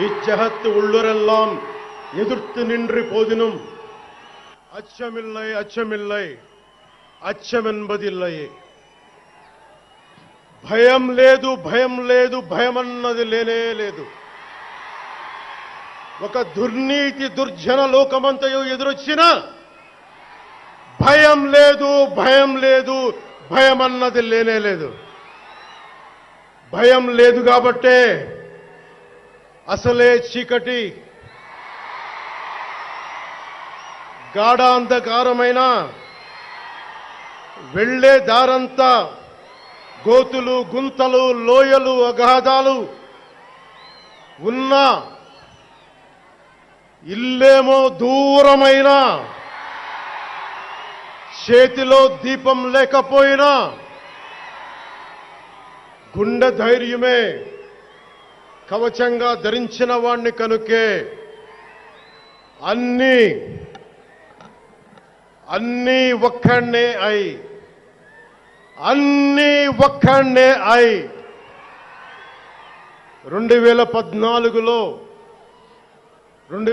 இச்சகத்து ఉళ్ళురెల్లాం எதிர்த்து நின்று போதினும் அச்சமில்லை அச்சமில்லை అచ్చం ఎంబదిల్లే భయం లేదు భయం లేదు భయం అన్నది లేనే లేదు ఒక దుర్నీతి దుర్జన లోకమంతయు ఎదురొచ్చిన భయం లేదు భయం లేదు భయం అన్నది లేనే లేదు. భయం లేదు కాబట్టే అసలే చీకటి. గాఢ అంధకారమైన వెళ్ళే దారంతా గోతులు గుంతలు లోయలు అగాధాలు ఉన్న ఇల్లేమో దూరమైన చేతిలో దీపం లేకపోయినా గుండె ధైర్యమే. కవచంగా ధరించిన వాణ్ణి కనుకే అన్ని అన్నీ ఒక్కడే అయి అన్నీ ఒక్కడే అయి. రెండు వేల పద్నాలుగులో రెండు